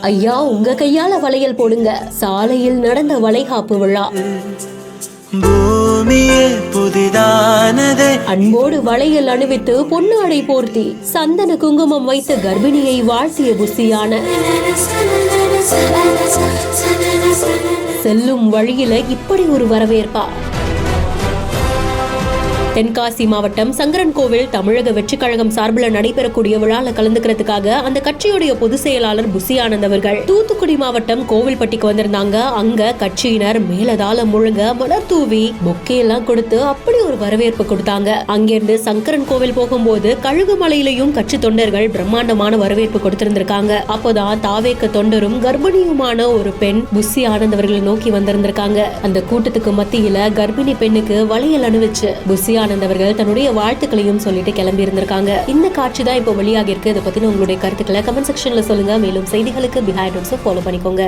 ஐயா உங்க கையால வளையல் போடுங்க. சாலையில் நடந்த வளைகாப்பு விழா. அன்போடு வளையல் அணிவித்து பொன்னாடை போர்த்தி சந்தன குங்குமம் வைத்து கர்ப்பிணியை வாழ்த்திய புசியான. செல்லும் வழியில இப்படி ஒரு வரவேற்பா? தென்காசி மாவட்டம் சங்கரன் கோவில் தமிழக வெற்றிக் கழகம் சார்பில் நடைபெறக்கூடிய விழாவில் கலந்துக்கிறதுக்காக அந்த கட்சியுடைய பொதுச் செயலாளர் புசி ஆனந்த் அவர்கள் தூத்துக்குடி மாவட்டம் கோவில்பட்டிக்கு வந்திருந்தாங்க. அங்க கட்சியினர் மேலதால முழுங்க மலர் தூவி பொக்கே எல்லாம் கொடுத்து அப்படி ஒரு வரவேற்பு கொடுத்தாங்க. அங்கிருந்து சங்கரன் கோவில் போகும்போது கழுகுமலையிலையும் கட்சி தொண்டர்கள் பிரம்மாண்டமான வரவேற்பு கொடுத்திருந்திருக்காங்க. அப்போதான் தாவேக்க தொண்டரும் கர்ப்பிணியுமான ஒரு பெண் புசி ஆனந்த் அவர்களை நோக்கி வந்திருந்திருக்காங்க. அந்த கூட்டத்துக்கு மத்தியில கர்ப்பிணி பெண்ணுக்கு வளையல் அணிவிச்சு புசி விவேகானந்த் அவர்கள் தன்னுடைய வாழ்த்துக்களையும் சொல்லிட்டு கிளம்பி இருந்திருக்காங்க இந்த காட்சி தான் இப்போ வெளியாகி இருக்கு இதை பத்தின உங்களுடைய கருத்துக்களை கமெண்ட் செக்ஷன்ல சொல்லுங்க. மேலும் செய்திகளுக்கு பிஹைண்ட் ஃபாலோ பண்ணிக்கோங்க.